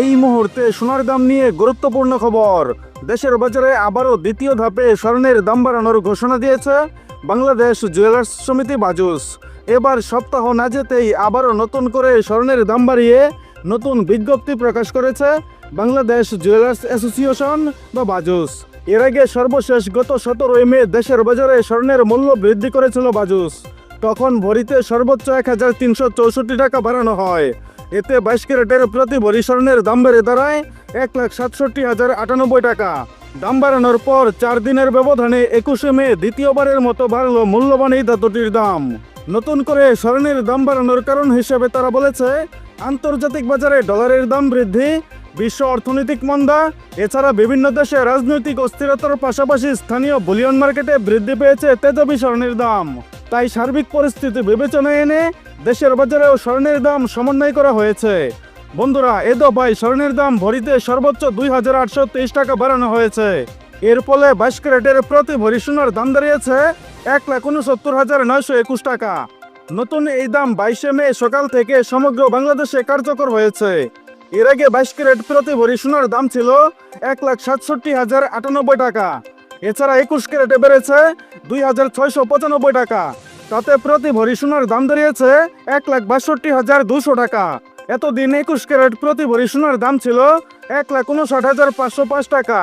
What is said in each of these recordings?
এই মুহূর্তে সোনার দাম নিয়ে গুরুত্বপূর্ণ খবর। দেশের বাজারে আবারও দ্বিতীয় ধাপে স্বর্ণের দাম বাড়ানোর ঘোষণা দিয়েছে বাংলাদেশ জুয়েলার্স সমিতি বাজুস। এবার সপ্তাহ না যেতেই আবারও নতুন করে স্বর্ণের দাম বাড়িয়ে নতুন বিজ্ঞপ্তি প্রকাশ করেছে বাংলাদেশ জুয়েলার্স অ্যাসোসিয়েশন বা বাজুস। এর আগে সর্বশেষ গত সতেরোই মে দেশের বাজারে স্বর্ণের মূল্য বৃদ্ধি করেছিল বাজুস। তখন ভরিতে সর্বোচ্চ এক হাজার তিনশো চৌষট্টি টাকা বাড়ানো হয়। এতে বাইশ ক্যারেটের প্রতি ভরি স্বর্ণের দাম বেড়ে দাঁড়ায় এক লাখ সাতষট্টি হাজার আটানব্বই টাকা। দাম বাড়ানোর পর চার দিনের ব্যবধানে একুশে মে দ্বিতীয়বারের মতো বাড়ল মূল্যবান এই ধাতুটির দাম। নতুন করে স্বর্ণের দাম বাড়ানোর কারণ হিসেবে তারা বলেছে, আন্তর্জাতিক বাজারে ডলারের দাম বৃদ্ধি, বিশ্ব অর্থনৈতিক মন্দা, এছাড়া বিভিন্ন দেশে রাজনৈতিক অস্থিরতার পাশাপাশি স্থানীয় বুলিয়ন মার্কেটে বৃদ্ধি পেয়েছে তেজবি স্বর্ণের দাম। তাই সার্বিক পরিস্থিতি বিবেচনায় এনে দেশের বাজারেও স্বর্ণের দাম সমন্বয় করা হয়েছে। বন্ধুরা, এ দফায় স্বর্ণের দাম ভরিতে সর্বোচ্চ দুই হাজার আটশো তেইশ টাকা বাড়ানো হয়েছে। এর ফলে বাইশ ক্যারেটের প্রতি ভরি সোনার দাম দাঁড়িয়েছে এক লাখ উনসত্তর হাজার নয়শো একুশ টাকা। নতুন এই দাম বাইশে মে সকাল থেকে সমগ্র বাংলাদেশে কার্যকর হয়েছে। এর আগে বাইশ ক্যারেট প্রতি ভরি সোনার দাম ছিল এক লাখ সাতষট্টি হাজার আটানব্বই টাকা। এছাড়া একুশ ক্যারেটে বেড়েছে দুই হাজার ছয়শো পঁচানব্বই টাকা। তাতে প্রতি ভরি সোনার দাম দাঁড়িয়েছে এক লাখ বাষট্টি হাজার দুশো টাকা। এতদিন একুশ ক্যারেট প্রতি ভরি সোনার দাম ছিল এক লাখ উনষাট হাজার পাঁচশো পাঁচ টাকা।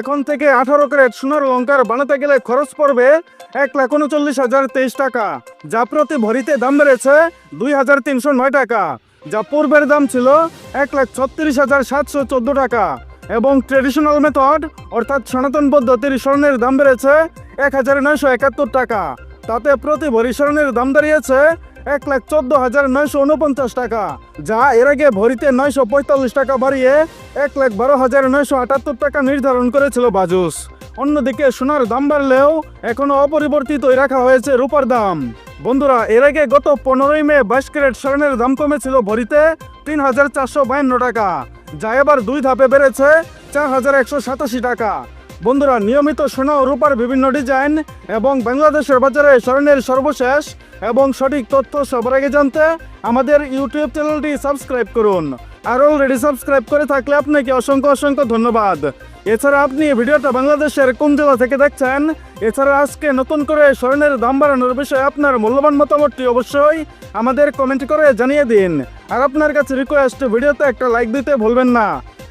এখন থেকে আঠারো ক্যারেট সোনার লঙ্কার বানাতে গেলে খরচ পড়বে এক লাখ উনচল্লিশ হাজার তেইশ টাকা, যা প্রতি ভরিতে দাম বেড়েছে দুই হাজার তিনশো নয় টাকা, যা পূর্বের দাম ছিল এক লাখ ছত্রিশ হাজার সাতশো চোদ্দ টাকা এবং ট্রেডিশনাল মেথড অর্থাৎ সনাতন পদ্ধতির স্বর্ণের দাম বেড়েছে এক হাজার নয়শো একাত্তর টাকা। তাতে প্রতি ভরি স্বর্ণের দাম দাঁড়িয়েছে এক লাখ চোদ্দ হাজার নয়শো উনপঞ্চাশ টাকা, যা এর আগে ভরিতে নয়শো পঁয়তাল্লিশ টাকা বাড়িয়ে এক লাখ বারো হাজার নয়শো আটাত্তর টাকা নির্ধারণ করেছিল বাজুস। অন্যদিকে সোনার দাম বাড়লেও এখনও অপরিবর্তিতই রাখা হয়েছে রূপার দাম। বন্ধুরা, এর আগে গত পনেরোই মে বাইশ ক্যারেট স্বর্ণের দাম কমেছিল ভরিতে তিন হাজার চারশো বায়ান্ন টাকা, যা এবার দুই ধাপে বেড়েছে চার হাজার একশো সাতাশি টাকা। বন্ধুরা, নিয়মিত সোনা ও রূপার বিভিন্ন ডিজাইন এবং বাংলাদেশের বাজারে স্বর্ণের সর্বশেষ এবং সঠিক তথ্য সবার আগে জানতে আমাদের ইউটিউব চ্যানেলটি সাবস্ক্রাইব করুন। আর অলরেডি সাবস্ক্রাইব করে থাকলে আপনাকে অসংখ্য অসংখ্য ধন্যবাদ। এছাড়া আপনি ভিডিওটা বাংলাদেশের কোন জেলা থেকে দেখছেন? এছাড়া আজকে নতুন করে স্বর্ণের দাম বাড়ানোর বিষয়ে আপনার মূল্যবান মতামতটি অবশ্যই আমাদের কমেন্ট করে জানিয়ে দিন। আর আপনার কাছে রিকোয়েস্ট ভিডিওতে একটা লাইক দিতে ভুলবেন না।